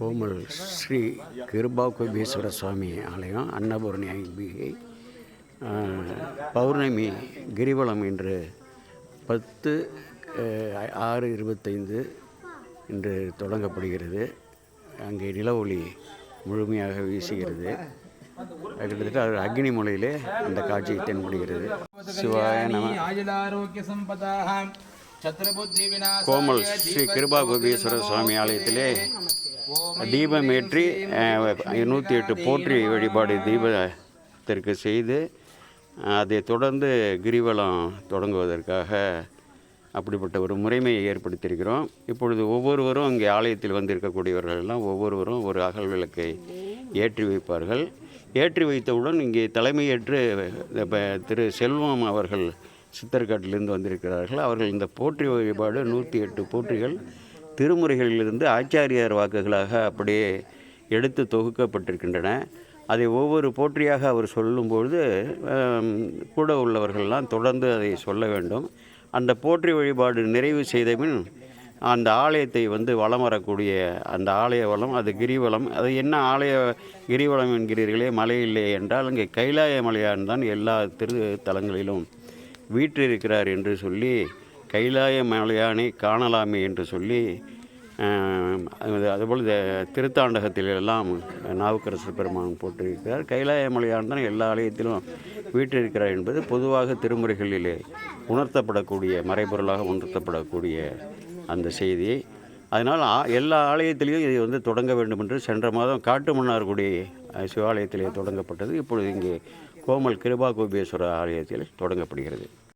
கோமல் ஸ்ரீ கிருபா குபேஸ்வர சுவாமி ஆலயம் அன்னபூரணி ஐபிகை பௌர்ணமி கிரிவலம் இன்று பத்து ஆறு இருபத்தைந்து இன்று தொடங்கப்படுகிறது. அங்கே நில ஒளி முழுமையாக வீசுகிறது. கிட்டத்தட்ட அது அக்னி முலையிலே அந்த காட்சி தென்படுகிறது. சிவாய நம ஆயுளாரோக்கிய சம்பதாக கோமல் ஸ்ரீ கிருபா கோபீஸ்வர சுவாமி ஆலயத்திலே தீபம் ஏற்றி நூற்றி எட்டு போற்றி வழிபாடு தீபத்திற்கு செய்து அதை அதைத் தொடர்ந்து கிரிவலம் தொடங்குவதற்காக அப்படிப்பட்ட ஒரு முறைமையை ஏற்படுத்தியிருக்கிறோம். இப்பொழுது ஒவ்வொருவரும் இங்கே ஆலயத்தில் வந்திருக்கக்கூடியவர்கள் எல்லாம் ஒவ்வொருவரும் ஒரு அகல் விளக்கை ஏற்றி வைப்பார்கள். ஏற்றி வைத்தவுடன் இங்கே தலைமையேற்று திரு செல்வம் அவர்கள் சித்தர்காட்டிலிருந்து வந்திருக்கிறார்கள். அவர்கள் இந்த போற்றி வழிபாடு நூற்றி எட்டு போற்றிகள் திருமுறைகளிலிருந்து ஆச்சாரியார் வாக்குகளாக அப்படியே எடுத்து தொகுக்கப்பட்டிருக்கின்றன. அதை ஒவ்வொரு போற்றியாக அவர் சொல்லும்பொழுது கூட உள்ளவர்கள்லாம் தொடர்ந்து அதை சொல்ல வேண்டும். அந்த போற்றி வழிபாடு நிறைவு செய்தபின் அந்த ஆலயத்தை வந்து வலம் வரக்கூடிய அந்த ஆலய வளம் அது கிரிவலம். அது என்ன ஆலய கிரிவலம் என்கிறீர்களே மலை இல்லை என்றால் அங்கே கைலாய மலையான் தான் எல்லா திருத்தலங்களிலும் வீற்றிருக்கிறார் என்று சொல்லி கைலாய மலையானை காணலாமே என்று சொல்லி அது- அதுபோல் இந்த திருத்தாண்டகத்தில் எல்லாம் பெருமான் போட்டிருக்கிறார் கைலாய மலையான் தான் எல்லா ஆலயத்திலும் வீற்றிருக்கிறார் என்பது பொதுவாக திருமுறைகளிலே உணர்த்தப்படக்கூடிய மறைபொருளாக உணர்த்தப்படக்கூடிய அந்த செய்தி. அதனால் எல்லா ஆலயத்திலையும் இதை வந்து தொடங்க வேண்டும் என்று சென்ற மாதம் காட்டு மன்னார்குடி சிவாலயத்திலே தொடங்கப்பட்டது. இப்பொழுது இங்கே கோமல் கிருபா கோபேஸ்வர ஆலயத்தில் தொடங்கப்படுகிறது.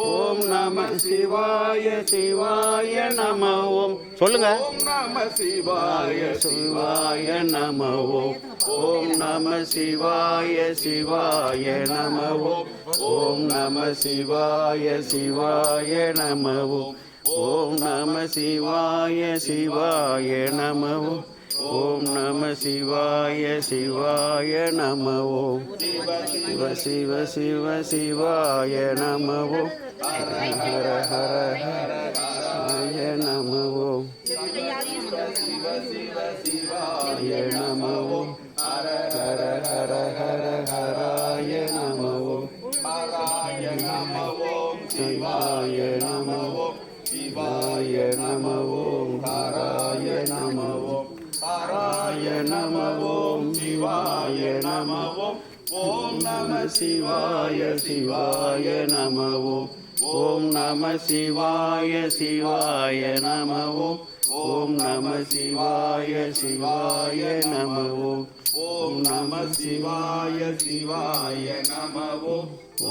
ஓம் நம சிவாய சிவாய நம ஓம் சொல்லுங்க. ஓம் நம சிவாய சிவாய நம ஓம் ஓம் நம சிவாய சிவாய நம ஓம் ஓம் நம சிவாய சிவாய நம ஓம் ஓம் நம சிவாய சிவாய நம ஓம் ஓம் நம சிவாய சிவாய நம ஓம். சிவ சிவ சிவ சிவாய நம ஓம். ஹர ஹர ஹர ஹராய நம ஓம் சிவ சிவ சிவாய நம ஓம் ஹர ஹர ஹர ஹர சிவாய சிவாய நமவோ. ஓம் நம சிவாய சிவாய நம ஓம் ஓம் நம சிவாய சிவாய நம ஓம் ஓம் நம சிவாய சிவாய நமவோ.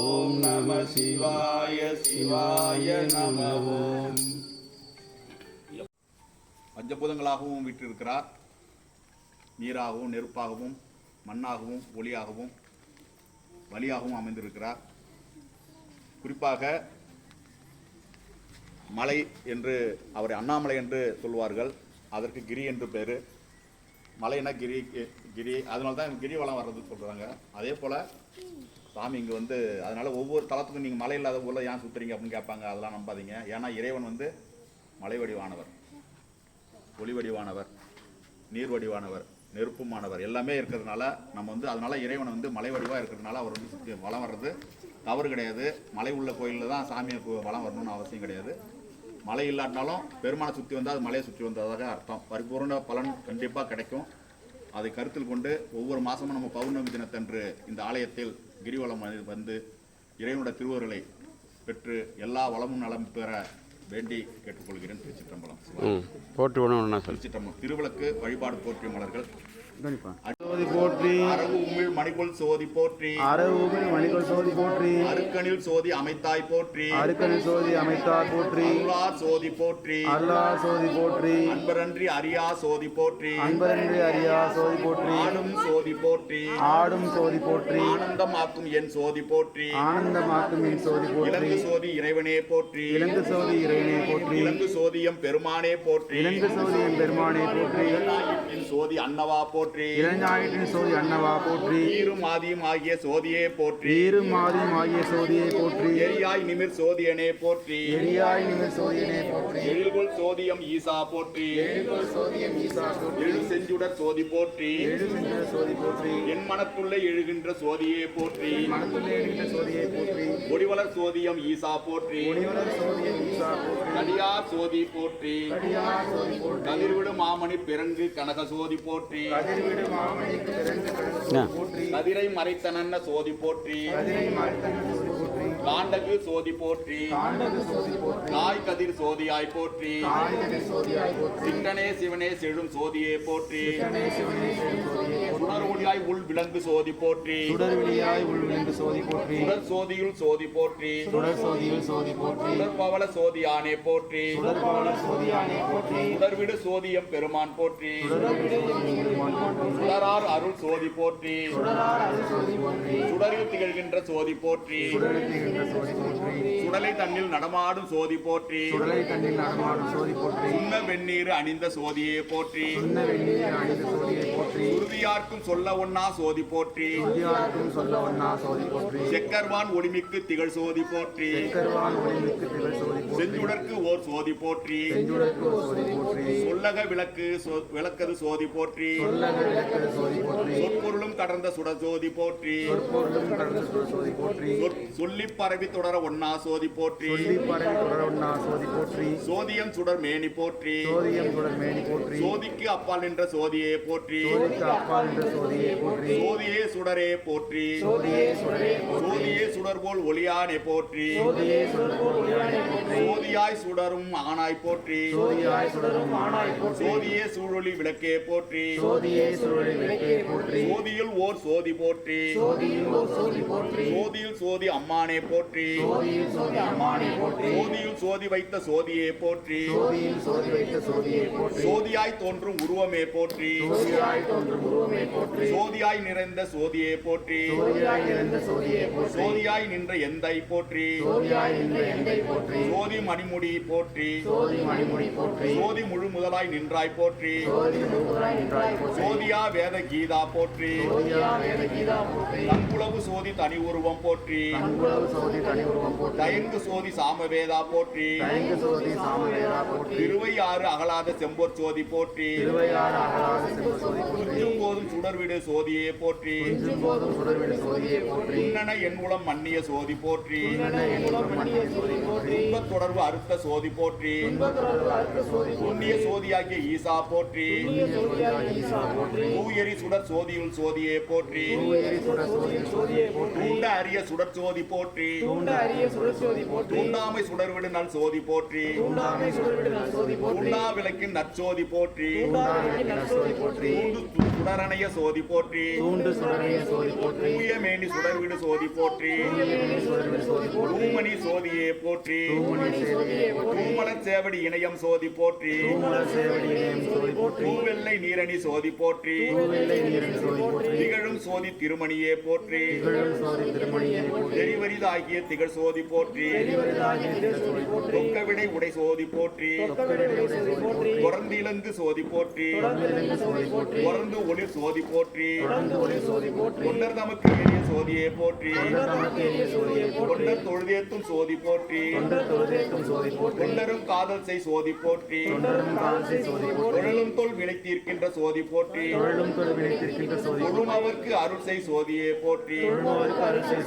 ஓம் நம சிவாய சிவாய நம ஓம் பஞ்சபூதங்களாகவும் விட்டிருக்கிறார் நீராகவும் நெருப்பாகவும் மண்ணாகவும் ஒளியாகவும் வழியாகவும் அமைந்திருக்கிறார். குறிப்பாக மலை என்று அவரை அண்ணாமலை என்று சொல்வார்கள். அதற்கு கிரி என்று பேர். மலைனா கிரி கிரி அதனால தான் கிரிவலம் வர்றதுன்னு சொல்கிறாங்க அதே போல் சாமி இங்கே வந்து அதனால் ஒவ்வொரு தளத்துக்கும் நீங்கள் மலை இல்லாத ஊரில் ஏன் சுற்றுறீங்க அப்படின்னு கேட்பாங்க அதெல்லாம் நம்பாதீங்க. ஏன்னா இறைவன் வந்து மலை வடிவானவர். ஒளி வடிவானவர். நீர் வடிவானவர். நெருப்புமானவர். எல்லாமே இருக்கிறதுனால நம்ம வந்து அதனால இறைவனை வந்து மலை வடிவாக இருக்கிறதுனால அவர் வந்து சுற்றி வளம் வர்றது தவறு கிடையாது. மலை உள்ள கோயிலில் தான் சாமியை வளம் வரணும்னு அவசியம் கிடையாது. மலை இல்லாட்டினாலும் பெருமானை சுற்றி வந்தால் அது மலையை சுற்றி வந்ததாக அர்த்தம். பரிபூர்ண பலன் கண்டிப்பாக கிடைக்கும். அதை கருத்தில் கொண்டு ஒவ்வொரு மாதமும் நம்ம பௌர்ணமி தினத்தன்று இந்த ஆலயத்தில் கிரிவலம் வந்து- வந்து இறைவனுடைய திருவருளை பெற்று எல்லா வளமும் நலம் பெற வேண்டி கேட்டுக்கொள்கிறேன் திருச்சிற்றம்பலம். போட்டு சொல் திருச்சிற்றம்பலம். திருவிளக்கு வழிபாடு போற்றிய மலர்கள் சோதி போற்றி அரவு உமிழ் மணிக்குள் சோதி போற்றி மணிகள் சோதி போற்றி அருக்கனில் சோதி அமைத்தாய் போற்றி அருக்கனில் சோதி அமைத்தார் போற்றி சோதி போற்றி சோதி போற்றி அன்பரன்றி அறியா சோதி போற்றி அன்பரன்றி அறியா சோதி போற்றி ஆடும் சோதி போற்றி ஆடும் சோதி போற்றி ஆனந்தம் ஆக்கும் என் சோதி போற்றி ஆனந்தமாக்கும் என் சோதி போற்றி இலங்கு சோதி இறைவனே போற்றி இலங்கு சோதி இறைவனை போற்றி இலங்கு சோதியம் பெருமானே போற்றி இலங்கு சோதி என் பெருமானை போற்றி சோதி அன்னவா போற்றி இளஞாயிற்றின் சோதி அன்னவா போற்றி. ஈரும் ஆதியும் ஆகிய சோதியே போற்றி. ஈரும் மாதியும் ஆகிய சோதியை போற்றி. எரியாய் நிமிர் சோதியனே போற்றி. எரியாய் நிமிர் சோதியனை போற்றி. எழில்கொள் சோதியம் ஈசா போற்றி. சோதியம் ஈசா போற்றி. எழு செஞ்சுடர் சோதி போற்றி. எழுகின்ற சோதி போற்றி. என் மனத்துள்ளே எழுகின்ற சோதியே போற்றி. மனத்துள்ளே எழுகின்ற சோதியை போற்றி. ஒடிவலர் சோதியம் ஈசா போற்றி. கடியார் சோதி போற்றி. கடியார் சோதி போற்றி. கதிர்விடு மாமணி பிறங்கு கனக சோதி போற்றி. கதிரை மறைத்தனன்ன சோதி போற்றி. கதிரை மறைத்தன் சோதி போற்றி. காண்டகு சோதி போற்றி. காண்டது சோதி போற்றி. காய் கதிர் சோதியாய் போற்றி. காய்கறி சோதியாய் போற்றி. சிங்கனே சிவனே செழும் சோதியே போற்றி. சிவனே சிவனே செழும் சோதியை போற்றி சுடர் ஒளியாய் உள் விலங்கு சோதி போற்றி சுடர் வெளியாய் உள்விழுந்து சோதி போற்றி சுடர் சோதியுள் சோதி போற்றி சுடர் சோதியில் சோதி போற்றி சுடர் பவள சோதியானே போற்றி சுடர் பவள சோதியானை போற்றி சுடர்விடு சோதியம் பெருமான் போற்றி சுடரார் அருள் சோதி போற்றி சுடரார் அது சோதி போற்றி சுடரில் திகழ்கின்ற சோதி போற்றி சுடலை தன்னில் நடமாடும் சோதி போற்றி சுடலை கண்ணில் நடமாடும் சோதி போற்றி உண்ண வெந்நீர் அணிந்த சோதியே போற்றி உண்ண வெந்நீர் அணிந்த சோதியை போற்றி உறுதியார்க்கும் சொல்ல ஒண்ணா சோதி போற்றி உறுதியாருக்கும் சொல்ல ஒண்ணா சோதி போற்றி செக்கர்வான் ஒளிமிக்கு திகழ் சோதி போற்றி செக்கர்வான் ஒளிமிக்கு திகழ் சோதி போற்றி செஞ்சுடற்கு ஓர் சோதி போற்றி செஞ்சுடற்கு ஒரு சோதி போற்றி சொல்லக விளக்கு விளக்கது சோதி போற்றி சொல்லக விளக்கது சோதி போற்றி சொற்பொருளும் கடந்த சுட சோதி போற்றி பொருளும் கடந்த சுட சோதி போற்றி சொல்லிப் பரவி தொடர ஒண்ணா சோதி போற்றி சொல்லி பரவி தொடர சோதி போற்றி. சோதியம் சுடர் மேனி போற்றி. சோதியம் சுடர் மேனி போற்றி. சோதிக்கு அப்பால் நின்ற சோதியே போற்றி. சோதிக்கு அப்பால் என்ற சோதியை போற்றி. சோதியே சுடரே போற்றி. சோதியே சுடரே போற்றி. சோதியே சுடர் போல் ஒளியானே போற்றி. சோதியே சுடர் போல் ஒளியானை போற்றி. சோதியாய் சுடரும் ஆனாய் போற்றி. சோதியாய் சுடரும் ஆனாய் போற்றி. சோதியே சூழொளி விளக்கே போற்றி. சோதியே சுடரை விளக்கே போற்றி. சோதியில் ஓர் சோதி போற்றி. சோதியில் ஒரு சோதி போற்றி. சோதியில் சோதி அம்மானே போற்றி. சோதியில் சோதி அம்மானை போற்றி. சோதியில் சோதி வைத்த சோதியே போற்றி. சோதியில் சோதி வைத்த சோதியை போற்றி. சோதியாய் தோன்றும் உருவமே போற்றி. சோதியாய் தோன்றும் உருவமே போற்றி. சோதியாய் நிறைந்த சோதியே போற்றி. சோதியாய் இறந்த சோதியை போற்றி. சோதியாய் நின்ற எந்தை போற்றி. சோதியாய் நின்ற எந்தை போற்றி. சோதி மணிமுடி போற்றி. சோதி மணிமுடி போற்றி. சோதி முழு முதலாய் நின்றாய் போற்றி. சோதி முழுவதாய் நின்றாய் போற்றி. சோதியா வேத கீதா போற்றி. சோதியா வேத கீதா போற்றி. தன்புலவு சோதி தனி உருவம் போற்றி. அன்புலவு சோதி தனி உருவம் போற்றி. தயங்கு சோதி சாமவேதா போற்றி. தயங்கு சோதி சாமவேதா போற்றி. திருவையாறு அகலாத செம்பொற் சோதி போற்றி. திருவையாறு அகலாத செல்வ சோதி போற்றி. போதும் சுடர்விடு சோதியே போற்றி. போதும் சுடர்விடு சோதியை போற்றி. உன்னன என் உளம் மன்னிய சோதி போற்றி. சோதி துன்பத் தொடர்பு அறுத்த சோதி போற்றி. சோதி புண்ணிய சோதியாகிய ஈசா போற்றி. புண்ணிய சோதியாக ஈசா போற்றி. தூயரி சுடர் சோதியுள் சோதியே போற்றி. தூயரி சுடர் சோதியில் சோதியை போற்றி. தூண்ட அரிய சுடர் சோதி போற்றி. தூண்ட அரிய சுடர் சோதி போற்றி. தூண்டாமை சுடர்விடு நல் சோதி போற்றி. தூண்டா விளக்கின் நற்சோதி போற்றி தூண்டு சுடரணைய சோதி போற்றி தூய மேனி சுடர்விடு சோதி போற்றி தூமணி சோதியே போற்றி தூமணி சேவடி இணையம் சோதி போற்றி தூவெள்ளை நீரணி சோதி போற்றி திகழும் சோதி திருமணியே போற்றி தெரிவரிதாகிய திகழ் சோதி போற்றி தொக்கவிடை உடை சோதி போற்றி. தொடர்ந்து இழந்து சோதி போற்றி. தொடர்ந்து ஒளிர் சோதி போற்றி. ஒளி சோதி போற்றி தொண்டர் நமக்கு ஏறிய சோதியே போற்றி. தொண்டர் சோதியை போற்றி தொண்டர் தொழுதேத்தும் சோதி போற்றி. தொண்டரும் காதல் செய் சோதி போற்றி. தொழிலும் தொல் விளைத்திருக்கின்ற சோதி போற்றி. தொழும் அவருக்கு அருள் செய் சோதியே போற்றி.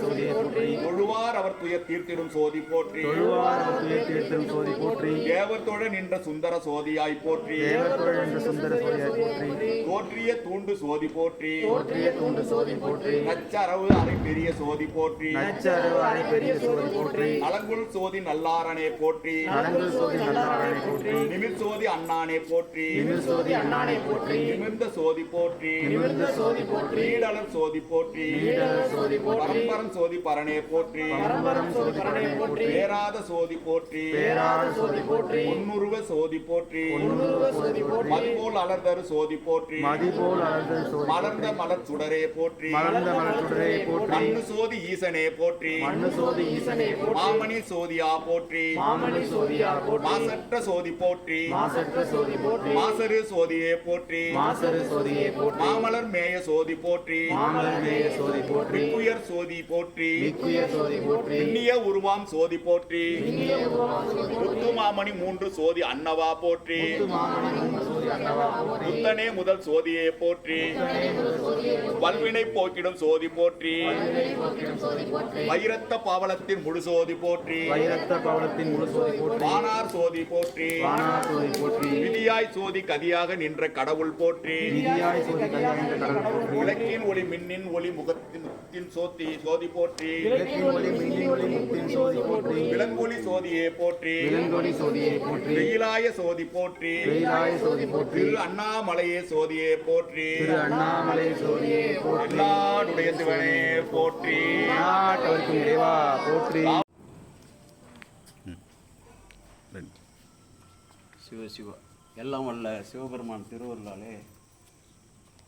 சோதியை போற்றி தொழுவார் அவர் துயர் தீர்த்திடும் சோதி போற்றி. தொழுவார் அவர் துயர் தீர்த்திடும் சோதி போற்றி. தேவத்தோட நின்ற சுந்தர சோதியாய் போற்றி. தேவத்தோழ் என்ற சுந்தர சோதியாய் போற்றி. தோற்றிய தூண்டு சோதி போற்றி. போற்றிய தூண்டு சோதி போற்றி. நச்சரவு அரை பெரிய சோதி போற்றி. நச்சரவு அணை பெரிய சோதி போற்றி. நலங்குள் சோதி நல்லாரனே போற்றி. நலங்குள் சோதி நல்லாரணை போற்றி. நிமிர் சோதி அண்ணானே போற்றி. நிமிர் சோதி அண்ணானை போற்றி. நிமிர்ந்த சோதி போற்றி. நிமிர்ந்த சோதி போற்றி. நீடலர் சோதி போற்றி. நீடலர் சோதி போற்றி. பரம்பரம் சோதி பரணே போற்றி. பரம்பரம் சோதி பரணை போற்றி. பேராத சோதி போற்றி. பேராத சோதி போற்றி பொன்னுருவ சோதி போற்றி பொன்னுருவ சோதி போற்றி மதிபோல் அலர்தரு சோதி போற்றி மதிபோல் சோதி மலர்ந்த மலர் சுடரே போற்றி மலர்ந்த மலச்சுடரே போற்றி மண்ணு சோதி ஈசனே போற்றி மண்ணு சோதி ஈசனே போற்றி மாமணி சோதியா போற்றி மாமணி சோதியா போற்றி மாசற்ற சோதி போற்றி மாசற்ற சோதி போற்றி மாசரு சோதியே போற்றி மாசரு சோதியை போற்றி மாமலர் மேய சோதி போற்றி மாமலர் மேய சோதி போற்றி உயர் சோதி போற்றி மிக்குய சோதி போற்றி பின்னிய உருவாம் சோதி போற்றி மாமணி மூன்று சோதி போற்றி முத்துமாமணி மூன்று சோதி அன்னவா போற்றி. புத்தனே முதல் சோதியே போற்றி. வல்வினை போக்கிடும் சோதி போற்றி. வைரத்த பாவலத்தின் முழு சோதி போற்றி. வைரத்த பவளத்தின் முழு சோதி போற்றி. வானார் சோதி போற்றி. வானார் சோதி போற்றி. விதியாய் சோதி கதியாக நின்ற கடவுள் போற்றி. விதியாய் சோதி கல்யாண கடல் போற்றி. விளக்கின் ஒளி மின்னின் ஒளி முகத்தின் முத்தின் சோதி சோதி போற்றி. விளக்கின் ஒளி மின்னி ஒளி சோதி போற்றி. விலங்கொலி சோதியே போற்றி. விலங்கொடி சோதியை போற்றி. வெயிலாய சோதி போற்றி. வெயிலாய சோதி போற்றி. அண்ணாமலையே சோதியே போற்றி. அண்ணாமலை சோதியை போற்றி. எல்லாருடைய சிவனே போற்றி. நாட்டவர்க்கும் இறைவா போற்றி. சிவ சிவ. எல்லாம் வல்ல சிவபெருமான் திருவருளாலே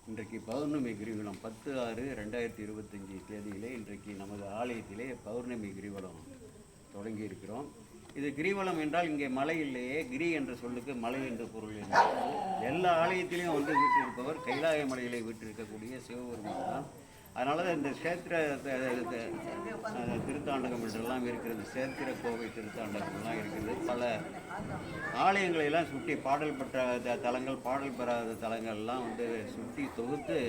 இன்றைக்கு பௌர்ணமி கிரிவலம் பத்து ஆறு ரெண்டாயிரத்தி இருபத்தஞ்சி தேதியிலே இன்றைக்கு நமது ஆலயத்திலே பௌர்ணமி கிரிவலம் தொடங்கி இருக்கிறோம் இது கிரிவலம் என்றால் இங்கே மலை இல்லையே கிரி என்ற சொல்லுக்கு மலை என்று பொருள் இருக்கிறது எல்லா ஆலயத்திலையும் வந்து வீற்றிருப்பவர் கைலாய மலையிலே வீற்றிருக்கக்கூடிய சிவபெருமான் தான். அதனால தான் இந்த சேத்திர த- திருத்தாண்டகம் என்றெல்லாம் இருக்கிறது சேத்திர கோவை திருத்தாண்டகம்லாம் இருக்கிறது பல ஆலயங்களை எல்லாம் சுற்றி பாடல் பெற்ற த- தலங்கள் பாடல் பெறாத தலங்கள்லாம் வந்து சுற்றி தொகுத்து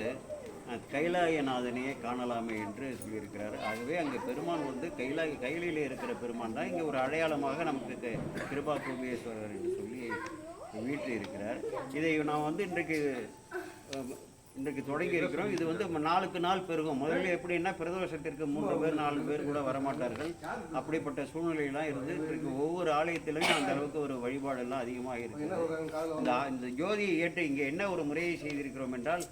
கைலாயநாதனையே காணலாமே என்று சொல்லியிருக்கிறார். ஆகவே அங்கே பெருமான் வந்து கைலாய கையிலே இருக்கிற பெருமான் தான் இங்கே ஒரு அடையாளமாக நமக்கு கிருபா கோபேஸ்வரர் என்று சொல்லி வீட்டில் இருக்கிறார். இதை நான் வந்து இன்றைக்கு இன்றைக்கு தொடங்கி இருக்கிறோம். இது வந்து நாளுக்கு நாள் பெருகும். முதல்ல எப்படின்னா பிரதோஷத்திற்கு மூன்று பேர் நாலு பேர் கூட வரமாட்டார்கள். அப்படிப்பட்ட சூழ்நிலையெல்லாம் இருந்து இன்றைக்கு ஒவ்வொரு ஆலயத்திலையும் அந்த அளவுக்கு ஒரு வழிபாடெல்லாம் அதிகமாக இருக்குது இந்த இந்த ஜோதியை ஏற்ற இங்கே என்ன ஒரு முறையை செய்திருக்கிறோம் என்றால்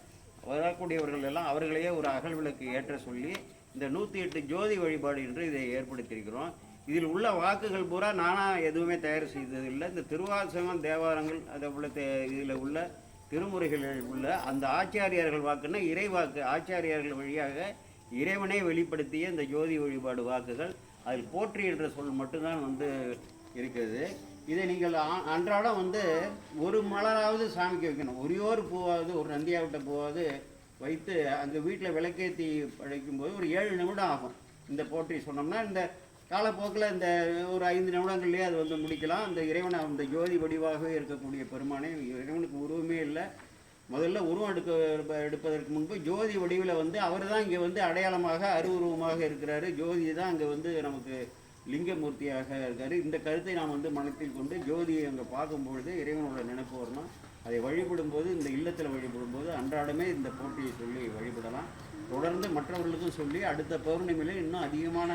வரக்கூடியவர்கள் எல்லாம் அவர்களையே ஒரு அகல் விளக்கு ஏற்ற சொல்லி இந்த நூற்றி எட்டு ஜோதி வழிபாடு என்று இதை ஏற்படுத்தியிருக்கிறோம். இதில் உள்ள வாக்குகள் பூரா நானாக எதுவுமே தயார் செய்ததில்லை. இந்த திருவாசகம் தேவாரங்கள் அதை தே இதில் உள்ள திருமுறைகளில் உள்ள அந்த ஆச்சாரியார்கள் வாக்குன்னா இறை வாக்கு ஆச்சாரியார்கள் வழியாக இறைவனை வெளிப்படுத்திய இந்த ஜோதி வழிபாடு வாக்குகள் அதில் போற்றி என்ற சொல் மட்டும்தான் வந்து இருக்கிறது. இதை நீங்கள் ஆ- அன்றாடம் வந்து ஒரு மலராவது சாமிக்கு வைக்கணும். ஒரே ஒரு பூவாவது ஒரு நந்தியாவிட்ட பூவாவது வைத்து அங்கே வீட்டில் விளக்கேற்றி படைக்கும்போது ஒரு ஏழு நிமிடம் ஆகும். இந்த போற்றி சொன்னோம்னா இந்த காலப்போக்கில் இந்த ஒரு ஐந்து நிமிடங்கள்லேயே அது வந்து முடிக்கலாம். அந்த இறைவனை அந்த ஜோதி வடிவாகவே இருக்கக்கூடிய பெருமானே இறைவனுக்கு உருவமே இல்லை. முதல்ல உருவம் எடுக்க எடுப்பதற்கு முன்பு ஜோதி வடிவில் வந்து அவர் தான் இங்கே வந்து அடையாளமாக அருவுருவமாக இருக்கிறாரு. ஜோதி தான் அங்கே வந்து நமக்கு லிங்கமூர்த்தியாக இருக்கார். இந்த கருத்தை நாம் வந்து மனத்தில் கொண்டு ஜோதியை அங்கே பார்க்கும்பொழுது இறைவனோட நினைப்பு வரணும் அதை வழிபடும்போது இந்த இல்லத்தில் வழிபடும்போது அன்றாடமே இந்த போட்டியை சொல்லி வழிபடலாம். தொடர்ந்து மற்றவர்களுக்கும் சொல்லி அடுத்த பௌர்ணமியில் இன்னும் அதிகமான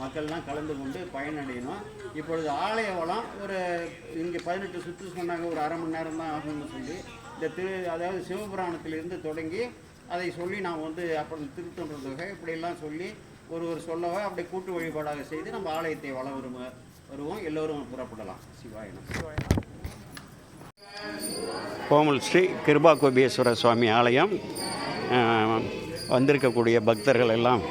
மக்கள்லாம் கலந்து கொண்டு பயனடையணும். இப்பொழுது ஆலய வளம் ஒரு இங்கே பதினெட்டு சுற்று சொன்னாங்க ஒரு அரை மணி நேரம் தான் ஆகும்னு சொல்லி இந்த திரு அதாவது சிவபுராணத்திலிருந்து தொடங்கி அதை சொல்லி நாம் வந்து அப்புறம் திருத்தொன்ற தொகை இப்படியெல்லாம் சொல்லி ஒரு ஒரு சொல்லவை அப்படி கூட்டு வழிபாடாக செய்து நம்ம ஆலயத்தை வளம் வரும வருவோம். எல்லோரும் புறப்படலாம். சிவாயணம் கோமல் ஸ்ரீ கிருபா கோபேஸ்வர சுவாமி ஆலயம் வந்திருக்கக்கூடிய பக்தர்கள் எல்லாம்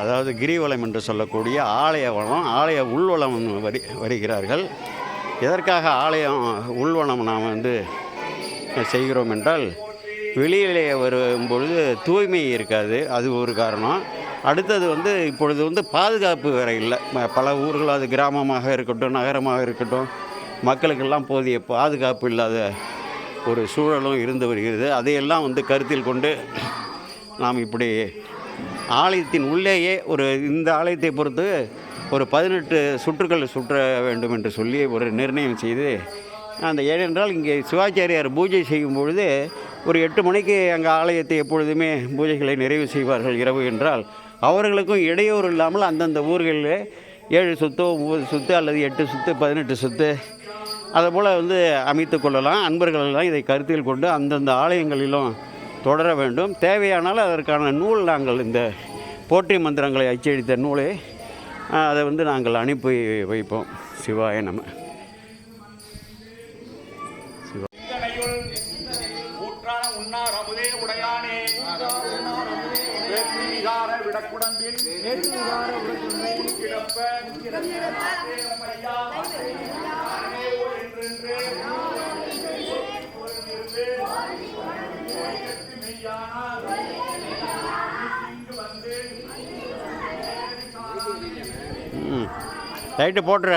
அதாவது கிரிவலம் என்று சொல்லக்கூடிய ஆலய வளம் ஆலய உள்வளம் வரி வருகிறார்கள். எதற்காக ஆலயம் உள்வளம் நாம் வந்து செய்கிறோம் என்றால் வெளியிலே வரும்பொழுது தூய்மை இருக்காது. அது ஒரு காரணம். அடுத்தது வந்து இப்பொழுது வந்து பாதுகாப்பு வேறு இல்லை. ம- பல ஊர்கள் அது கிராமமாக இருக்கட்டும் நகரமாக இருக்கட்டும் மக்களுக்கெல்லாம் போதிய பாதுகாப்பு இல்லாத ஒரு சூழலும் இருந்து வருகிறது. அதையெல்லாம் வந்து கருத்தில் கொண்டு நாம் இப்படி ஆலயத்தின் உள்ளேயே ஒரு இந்த ஆலயத்தை பொறுத்து ஒரு பதினெட்டு சுற்றுக்கள் சுற்ற வேண்டும் என்று சொல்லி ஒரு நிர்ணயம் செய்து அந்த ஏனென்றால் இங்கே சிவாச்சாரியார் பூஜை செய்யும் பொழுது ஒரு எட்டு மணிக்கு அங்கே ஆலயத்தை எப்பொழுதுமே பூஜைகளை நிறைவு செய்வார்கள் இரவு என்றால் அவர்களுக்கும் இடையூறு இல்லாமல் அந்தந்த ஊர்களில் ஏழு சுத்தோ ஒம்பது சுத்து அல்லது எட்டு சுத்து பதினெட்டு சுத்து அதுபோல் வந்து அமைத்து கொள்ளலாம். அன்பர்களெல்லாம் இதை கருத்தில் கொண்டு அந்தந்த ஆலயங்களிலும் தொடர வேண்டும். தேவையானால் அதற்கான நூல் நாங்கள் இந்த போற்றி மந்திரங்களை அச்சடித்த நூலை அதை வந்து நாங்கள் அனுப்பி வைப்போம். சிவாய நம்ம லைட்டு போட்டுரு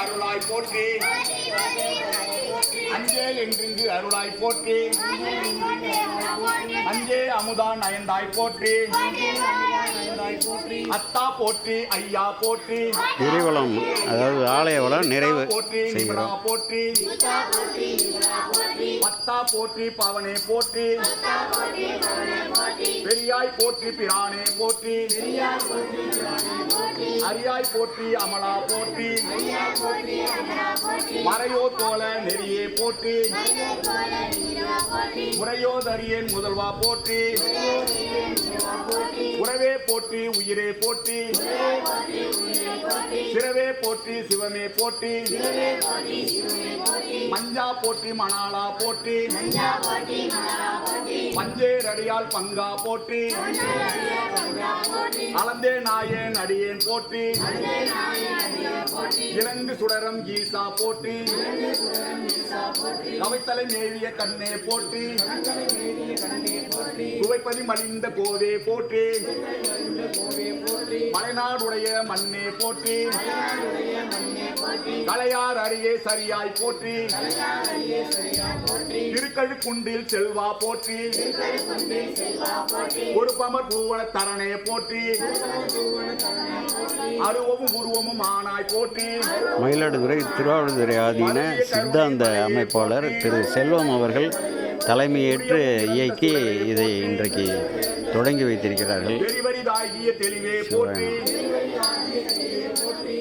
அருளாய் போற்றி. அஞ்சேல் என்றிங்கு அருளாய் போற்றி. அஞ்சே அமுதான் அயந்தாய் போற்றி. அத்தா போற்றி ஐயா போற்றி. கிரிவலம் அதாவது ஆலய வளம் நிறைவு செய்கிறோம். போற்றி. பத்தா போற்றி பவனே போற்றி. பெரியாய் போற்றி பிரானே போற்றி. அரியாய் போற்றி அமலா போற்றி. மறையோ தோல நெறியே போற்றி. முறையோ தரியேன் முதல்வா போற்றி. உறவே போற்றி உயிரே போற்றி. சிறவே போற்றி சிவமே போற்றி. மஞ்சா போற்றி மணாலா போற்றி. மஞ்சேரடியால் பங்கா போற்றி. அளந்தே நாயேன் அடியேன் போற்றி. இலங்கு சுடரம் ஈசா போற்றி. கவைத்தலை மேவிய கண்ணே போற்றி. துவைப்பதி மலிந்த கோவே போற்றி. மலைநாடுடைய மண்ணே போற்றி. கலையார் அருகே சரியாய் போற்றி. திருக்கழுக்குண்டில் செல்வா போற்றி. ஒரு பமர் பூவன தரணே போற்றி. அருவமும் உருவமும் ஆனாய் போற்றி. மயிலாடுதுறை திருவாவடுதுறை ஆதீன சித்தாந்த அமைப்பாளர் திரு செல்வம் அவர்கள் தலைமையேற்று இயக்கி இதை இன்றைக்கு தொடங்கி வைத்திருக்கிறார்கள்.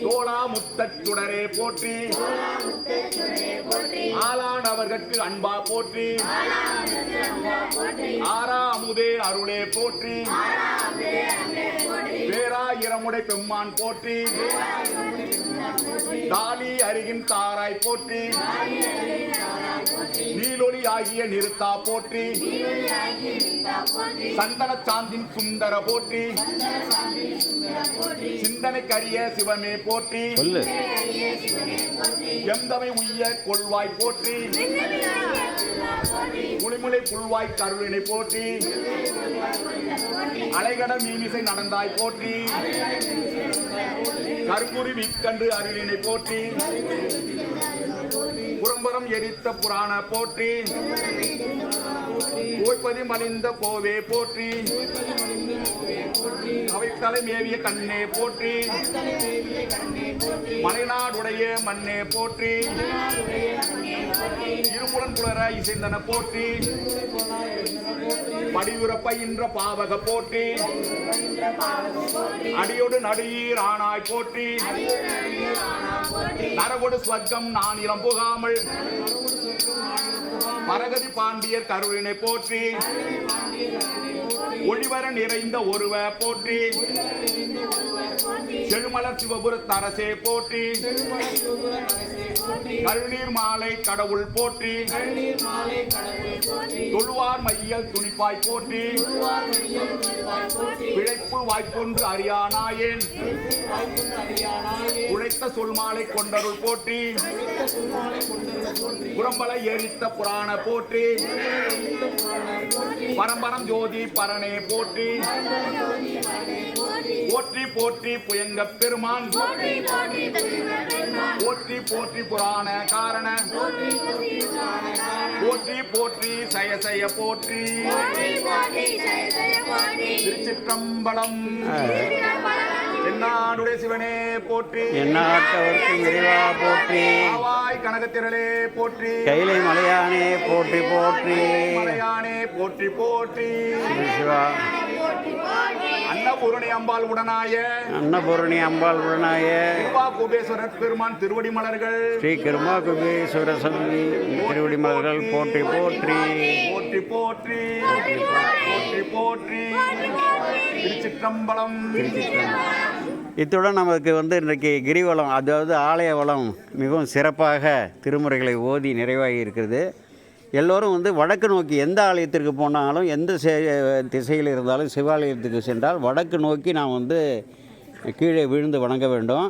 தோடா முத்தச்சுடரே போற்றி. சுடரே ஆளானவர்கட்கு அன்பா போற்றி. ஆரா அமுதே அருளே போற்றி. பேராயிரமுடை பெம்மான் போற்றி. தாலி அருகின் தாராய் போற்றி. நீலொளி ஆகிய நிறுத்தா போற்றி. சந்தன சாந்தின் சுந்தர போற்றி. சிந்தனைக்கரிய சிவமே போற்றி. எந்தமை உய்ய கொள்வாய் போற்றி. முளிமுளை புல்வாய் கருவினை போற்றி. அலைகட மீமிசை நடந்தாய் போற்றி. கருங்குறி விக்கன்று அருளினை போற்றி. புறம்பரம் எரித்த புராண போற்றி. ஓய்ப்பதி மலிந்த கோவே போற்றி. அவை மேவிய கண்ணே போற்றி. மலைநாடுடைய மண்ணே போற்றி. இருமுடன் புலர இசைந்தன போற்றி. படியுறப்ப இன்ற பாவக போற்றி. அடியோடு நடுயீர் ஆனாய் போற்றி. நரகொடு ஸ்வர்க்கம் நான் இளம் புகாமல். மரகதி பாண்டியர் கருவினை போற்றி. ஒளிவர நிறைந்த ஒருவ போற்றி. செழுமலர் சிவபுரத் அரசே போற்றி. கருநீர் மாலை கடவுள் போற்றி. தொழுவார் மையல் துணிப்பாய் போற்றி. பிழைப்பு வாய்ப்பொன்று அறியானாயேன். உழைத்த சொல்மாலை கொண்டருள் போற்றி. புறம்பல எரித்த புராண போற்றி. பரம்பரம் ஜோதி பரணே போற்றி. போற்றி போற்றி புயங்க பெருமான். போற்றி போற்றி புராண காரண. போற்றி போற்றி புராணகாரன். போற்றி போற்றி சய சய போற்றி. போற்றி போற்றி ஜெய ஜெய போற்றி. திருச்சிற்றம்பலம். திருச்சிற்றம்பலம். தென்னாடுடைய சிவனே போற்றி. எந்நாட்டவர்க்கும் இறைவா போற்றி. ஆவாய் கனகத்திரளே போற்றி. கைலை மலையானே போற்றி போற்றி. மலையானே போற்றி போற்றி. சிவா அன்னபூரணி அம்பாள் உடனாய. அன்னபூரணி அம்பாள் உடனாய. திருவா கோபேஸ்வரர் பெருமான் திருவடி மலர்கள். ஸ்ரீ கிருமா குபேஸ்வர சந்தி திருவடிமலர்கள் போற்றி போற்றி. போற்றி போற்றி. போற்றி போற்றி. திருச்சிற்றம்பலம். இத்துடன் நமக்கு வந்து இன்றைக்கு கிரிவலம் அதாவது ஆலய வளம் மிகவும் சிறப்பாக திருமுறைகளை ஓதி நிறைவாகி இருக்கிறது. எல்லோரும் வந்து வடக்கு நோக்கி எந்த ஆலயத்திற்கு போனாலும் எந்த செ- திசையில் இருந்தாலும் சிவாலயத்துக்கு சென்றால் வடக்கு நோக்கி நாம் வந்து கீழே விழுந்து வணங்க வேண்டும்.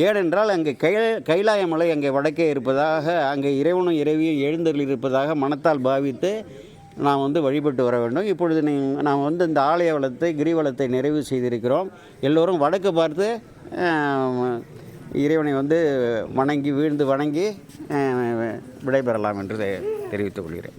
ஏனென்றால் அங்கே கை கைலாய மலை அங்கே வடக்கே இருப்பதாக அங்கே இறைவனும் இறைவியும் எழுந்தருள் இருப்பதாக மனத்தால் பாவித்து நாம் வந்து வழிபட்டு வர வேண்டும். இப்பொழுது நீ நாம் வந்து இந்த ஆலய வளத்தை கிரிவலத்தை நிறைவு செய்திருக்கிறோம். எல்லோரும் வடக்கு பார்த்து இறைவனை வந்து வணங்கி வீழ்ந்து வணங்கி விடைபெறலாம் என்று தெரிவித்துக் கொள்கிறேன்.